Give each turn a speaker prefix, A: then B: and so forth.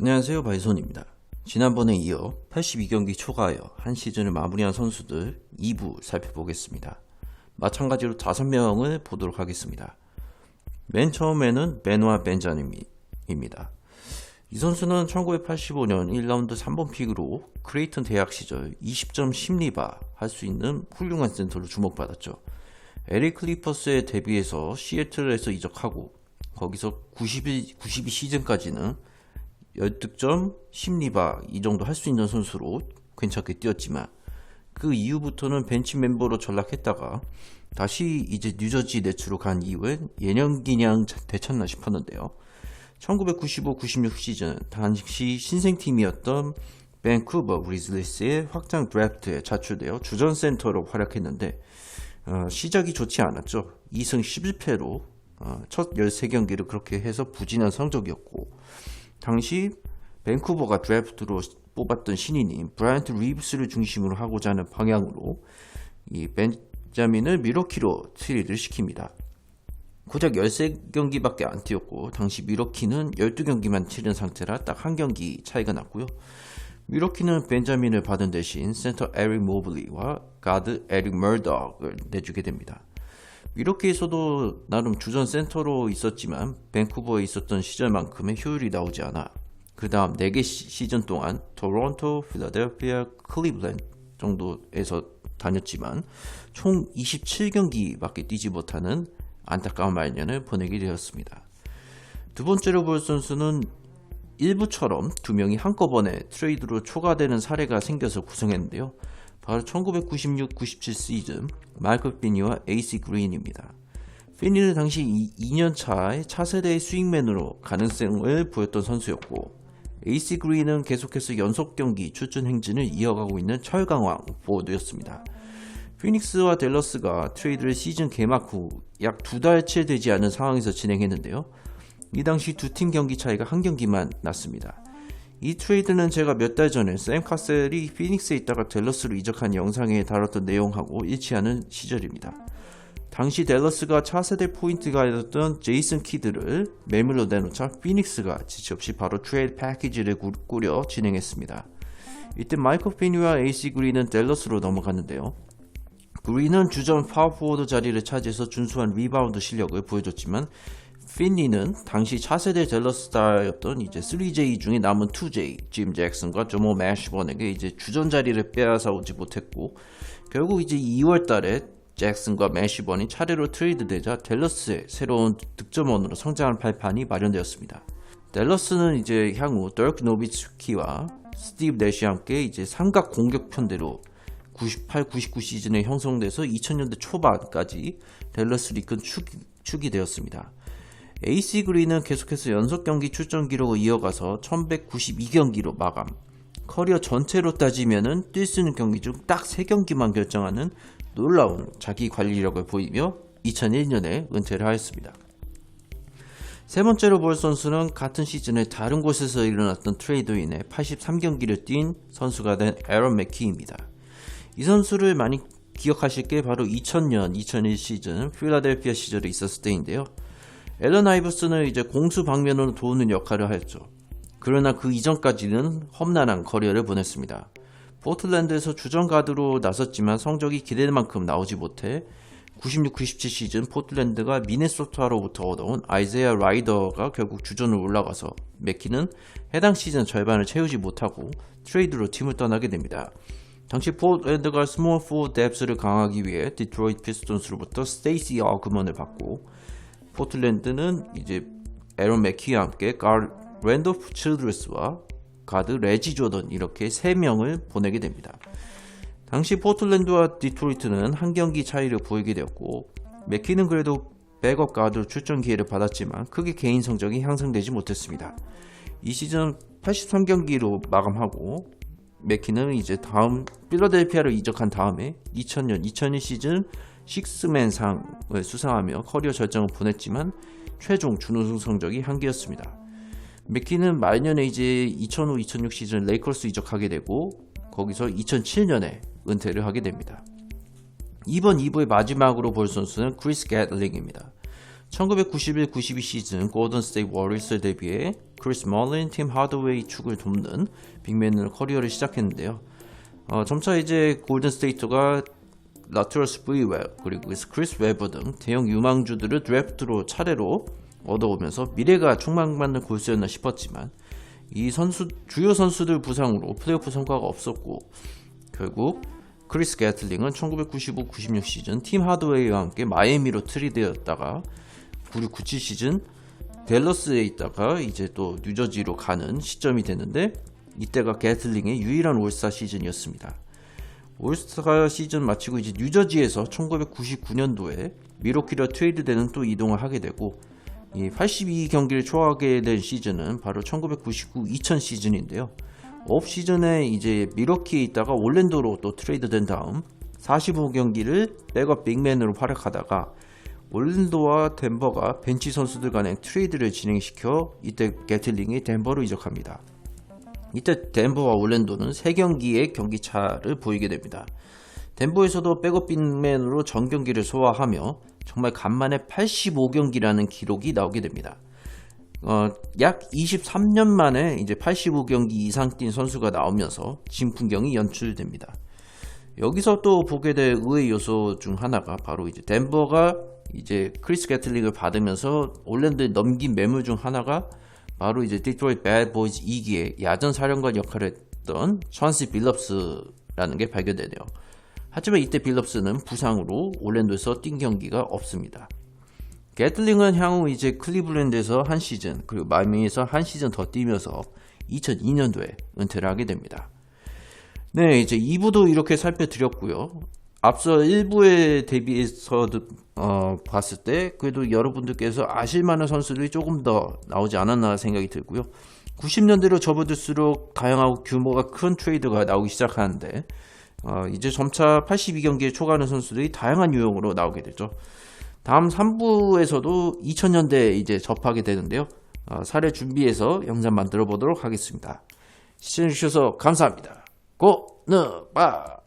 A: 안녕하세요 바이손입니다. 지난번에 이어 82경기 초과하여 한 시즌을 마무리한 선수들 2부 살펴보겠습니다. 마찬가지로 5명을 보도록 하겠습니다. 맨 처음에는 베노아 벤자님입니다. 이 선수는 1985년 1라운드 3번 픽으로 크레이턴 대학 시절 20점 심리바 할 수 있는 훌륭한 센터로 주목받았죠. 에릭 클리퍼스에 데뷔해서 시애틀에서 이적하고 거기서 92, 92 시즌까지는 10득점, 10리바 이 정도 할 수 있는 선수로 괜찮게 뛰었지만 그 이후부터는 벤치 멤버로 전락했다가 다시 이제 뉴저지 네츠로 간 이후엔 예년기냥 되쳤나 싶었는데요. 1995-96 시즌 당시 신생팀이었던 밴쿠버 브리즐리스의 확장 드래프트에 자출되어 주전 센터로 활약했는데 어, 시작이 좋지 않았죠. 2승 11패로 어, 첫 13경기를 그렇게 해서 부진한 성적이었고 당시 밴쿠버가 드래프트로 뽑았던 신인인 브라이언트 리브스를 중심으로 하고자 하는 방향으로 이 벤자민을 미러키로 트레이드를 시킵니다. 고작 13경기밖에 안 뛰었고 당시 미러키는 12경기만 치른 상태라 딱 한 경기 차이가 났고요. 미러키는 벤자민을 받은 대신 센터 에릭 모블리와 가드 에릭 머덕을 내주게 됩니다. 미러키에서도 나름 주전 센터로 있었지만 밴쿠버에 있었던 시절만큼의 효율이 나오지 않아 그 다음 4개 시즌 동안 토론토, 필라델피아, 클리블랜드 정도에서 다녔지만 총 27경기밖에 뛰지 못하는 안타까운 말년을 보내게 되었습니다. 두 번째로 볼 선수는 일부처럼 두 명이 한꺼번에 트레이드로 초과되는 사례가 생겨서 구성했는데요. 바로 1996-97 시즌 마이클 피니와 에이시 그린입니다. 피니는 당시 2년 차의 차세대의 스윙맨으로 가능성을 보였던 선수였고 에이시 그린은 계속해서 연속 경기 출전 행진을 이어가고 있는 철강왕 보드였습니다. 피닉스와 델러스가 트레이드를 시즌 개막 후 약 두 달째 되지 않은 상황에서 진행했는데요. 이 당시 두 팀 경기 차이가 한 경기만 났습니다. 이 트레이드는 제가 몇 달 전에 샘 카셀이 피닉스에 있다가 델러스로 이적한 영상에 다뤘던 내용하고 일치하는 시절입니다. 당시 델러스가 차세대 포인트가 되었던 제이슨 키드를 매물로 내놓자 피닉스가 지체 없이 바로 트레이드 패키지를 꾸려 진행했습니다. 이때 마이클 피니와 에이시 그린은 델러스로 넘어갔는데요. 그린은 주전 파워포워드 자리를 차지해서 준수한 리바운드 실력을 보여줬지만 핀니는 당시 차세대 델러스 스타였던 이제 3J 중에 남은 2J 짐 잭슨과 조모 매시번에게 이제 주전 자리를 빼앗아 오지 못했고 결국 이제 2월 달에 잭슨과 매시번이 차례로 트레이드되자 델러스의 새로운 득점원으로 성장할 발판이 마련되었습니다. 델러스는 이제 향후 더크 노비츠키와 스티브 내시와 함께 이제 삼각 공격 편대로 98, 99 시즌에 형성돼서 2000년대 초반까지 델러스 리큰 축이, 축이 되었습니다. AC 그린은 계속해서 연속 경기 출전 기록을 이어가서 1192경기로 마감. 커리어 전체로 따지면은 뛸 수 있는 경기 중 딱 3경기만 결정하는 놀라운 자기 관리력을 보이며 2001년에 은퇴를 하였습니다. 세 번째로 볼 선수는 같은 시즌에 다른 곳에서 일어났던 트레이드로 인해 83경기를 뛴 선수가 된 에런 맥키입니다. 이 선수를 많이 기억하실 게 바로 2000년, 2001 시즌 필라델피아 시절에 있었을 때인데요. 앨런 아이브스는 이제 공수 방면으로 도우는 역할을 하였죠. 그러나 그 이전까지는 험난한 커리어를 보냈습니다. 포틀랜드에서 주전 가드로 나섰지만 성적이 기대된 만큼 나오지 못해 96-97 시즌 포틀랜드가 미네소타로부터 얻어온 아이제아 라이더가 결국 주전으로 올라가서 맥키는 해당 시즌 절반을 채우지 못하고 트레이드로 팀을 떠나게 됩니다. 당시 포틀랜드가 스몰 포 뎁스를 강하기 위해 디트로이트 피스톤스로부터 스테이시 어그먼을 받고 포틀랜드는 이제 에런 맥키와 함께 갈 랜도프 칠드레스와 가드 레지 조던 이렇게 3명을 보내게 됩니다. 당시 포틀랜드와 디트로이트는 한 경기 차이를 보이게 되었고 맥키는 그래도 백업 가드 출전 기회를 받았지만 크게 개인 성적이 향상되지 못했습니다. 이 시즌 83경기로 마감하고 맥키는 이제 다음 필라델피아로 이적한 다음에 2000년 2002 시즌 식스맨상을 수상하며 커리어 절정을 보냈지만 최종 준우승 성적이 한계였습니다. 맥키는 말년에 이제 2005-2006 시즌 레이커스 이적하게 되고 거기서 2007년에 은퇴를 하게 됩니다. 이번 2부의 마지막으로 볼 선수는 크리스 겟링입니다. 1991-92 시즌 골든 스테이트 워리스 데뷔해 크리스 멀린, 팀 하드웨이 축을 돕는 빅맨으로 커리어를 시작했는데요. 어, 점차 이제 골든 스테이트가 라투러스 브이웰 그리고 크리스 웨버 등 대형 유망주들을 드래프트로 차례로 얻어오면서 미래가 촉망받는 골수였나 싶었지만 이 선수 주요 선수들 부상으로 플레이오프 성과가 없었고 결국 크리스 게틀링은 1995-96 시즌 팀 하드웨이와 함께 마이애미로 트리드였다가 96-97 시즌 댈러스에 있다가 이제 또 뉴저지로 가는 시점이 됐는데 이때가 게틀링의 유일한 올스타 시즌이었습니다. 올스타 시즌 마치고 이제 뉴저지에서 1999년도에 미로키로 트레이드되는 또 이동을 하게 되고 이 82경기를 초하게 된 시즌은 바로 1999-2000 시즌인데요. 업 시즌에 이제 미러키에 있다가 올랜도로 또 트레이드된 다음 45경기를 백업 빅맨으로 활약하다가 올랜도와 덴버가 벤치 선수들 간의 트레이드를 진행시켜 이때 게틀링이 덴버로 이적합니다. 이때 덴버와 올랜도는 3경기의 경기 차를 보이게 됩니다. 덴버에서도 백업 빅맨으로 전 경기를 소화하며 정말 간만에 85경기라는 기록이 나오게 됩니다. 어, 약 23년 만에 이제 85경기 이상 뛴 선수가 나오면서 진풍경이 연출됩니다. 여기서 또 보게 될 의외 요소 중 하나가 바로 이제 덴버가 이제 크리스 게틀릭을 받으면서 올랜드에 넘긴 매물 중 하나가 바로 이제 디트로이트 배드 보이즈 2기의 야전 사령관 역할을 했던 션시 빌럽스라는 게 발견되네요. 하지만 이때 빌럽스는 부상으로 올랜도에서 뛴 경기가 없습니다. 게틀링은 향후 이제 클리블랜드에서 한 시즌 그리고 마이애미에서 한 시즌 더 뛰면서 2002년도에 은퇴를 하게 됩니다. 네, 이제 2부도 이렇게 살펴드렸고요. 앞서 1부에 대비해서 어, 봤을 때 그래도 여러분들께서 아실만한 선수들이 조금 더 나오지 않았나 생각이 들고요. 90년대로 접어들수록 다양하고 규모가 큰 트레이드가 나오기 시작하는데 어, 이제 점차 82경기에 초과하는 선수들이 다양한 유형으로 나오게 되죠. 다음 3부에서도 2000년대에 이제 접하게 되는데요. 어, 사례 준비해서 영상 만들어 보도록 하겠습니다. 시청해주셔서 감사합니다. 고느바